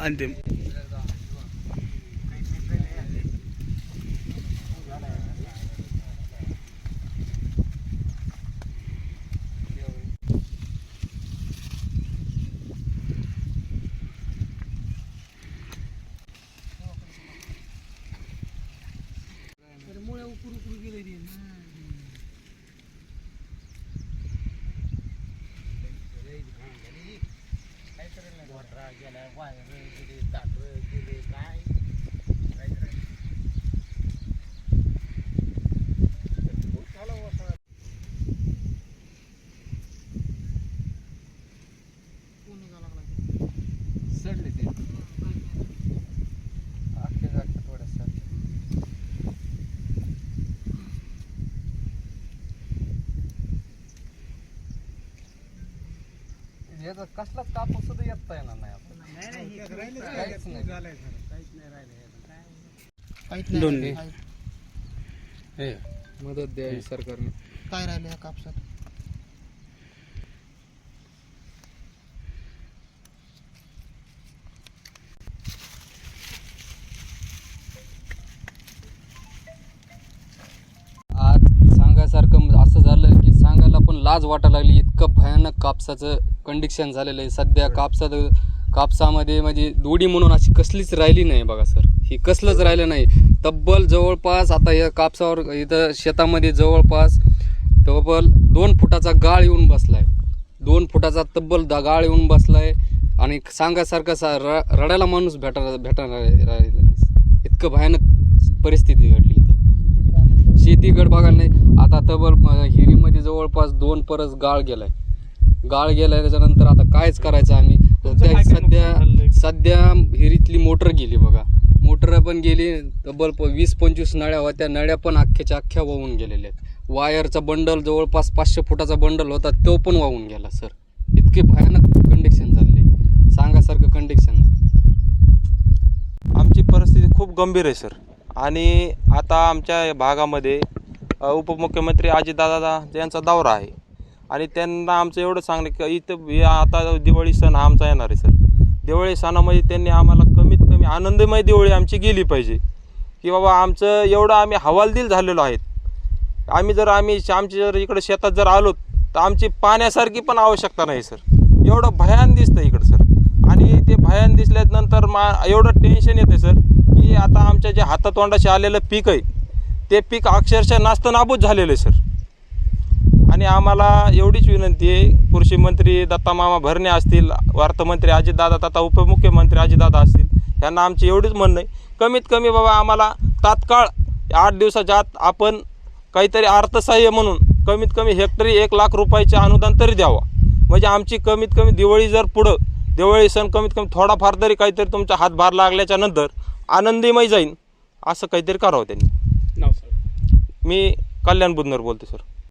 አንድም सडले ते. अख्खे जागतात याचा कसलाच कापूस सुद्धा येता येणार नाही आता. काहीच नाही. दोन हे, मदत द्यावी सरकारने. काय राहिलं या कापसात? सांगायसारखं असं झालं की सांगायला पण लाज वाटायला लागली. इतकं भयानक कापसाचं कंडिक्शन झालेलं आहे. सध्या कापसात कापसामध्ये म्हणजे दोडी म्हणून अशी कसलीच राहिली नाही बघा सर. ही कसलंच राहिलं नाही. तब्बल जवळपास आता या कापसावर इथं शेतामध्ये जवळपास तब्बल दोन फुटाचा गाळ येऊन बसलाय. दोन फुटाचा तब्बल दा गाळ येऊन बसलाय आणि सांगायसारखं सा र रडायला माणूस भेटा नाही. इतकं भयानक परिस्थिती घडली इथं. शेतीकडे बघायला नाही. आता तबर म- हिरीमध्ये जवळपास दोन परस गाळ गेलाय. गाळ गेलाय त्याच्यानंतर आता कायच करायचं आम्ही? सध्या सध्या सध्या हिरीतली मोटर गेली बघा. मोटर पण गेली तब्बल प- वीस पंचवीस नळ्या होत्या. नळ्या पण अख्ख्याच्या अख्ख्या वाहून गेलेल्या आहेत. वायरचा बंडल जवळपास पाचशे फुटाचा बंडल होता तो पण वाहून गेला सर. इतके भयानक कंडिक्शन झाले सांगासारखं कंडिक्शन नाही आमची परिस्थिती खूप गंभीर आहे सर. आणि आता आमच्या भागामध्ये उपमुख्यमंत्री अजितदादा यांचा दौरा आहे. आणि त्यांना आमचं एवढं सांगणं की इथं आता दिवाळी सण हा आमचा येणार आहे सर. दिवाळी सणामध्ये त्यांनी आम्हाला कमीत कमी आनंदमय दिवाळी आमची गेली पाहिजे. की बाबा आमचं एवढं आम्ही हवालदिल झालेलो आहेत. आम्ही जर आम्ही आमची जर इकडे शेतात जर आलो तर आमची पाण्यासारखी पण आवश्यकता नाही सर. एवढं भयान दिसतं इकडं सर. आणि ते भयान दिसल्यानंतर मा एवढं टेन्शन येतं सर. की आता आमच्या जे हातातोंडाशी आलेलं पीक आहे ते पीक अक्षरशः नास्त नाबूद झालेलं आहे सर. आणि आम्हाला एवढीच विनंती आहे कृषी मंत्री दत्ता मामा भरणे असतील अर्थमंत्री अजितदादा तथा उपमुख्यमंत्री अजितदादा असतील यांना आमची एवढीच म्हणणं आहे. कमीत कमी बाबा आम्हाला तात्काळ आठ दिवसाच्या आत आपण काहीतरी अर्थसहाय्य म्हणून कमीत कमी हेक्टरी एक लाख रुपयाचे अनुदान तरी द्यावं. म्हणजे आमची कमीत कमी दिवाळी जर पुढं दिवाळी सण कमीत कमी थोडाफार तरी काहीतरी तुमचा हातभार लागल्याच्या नंतर आनंदीमय जाईन. असं काहीतरी करावं त्यांनी. नाव मी कल्याण बुधनर बोलतो सर.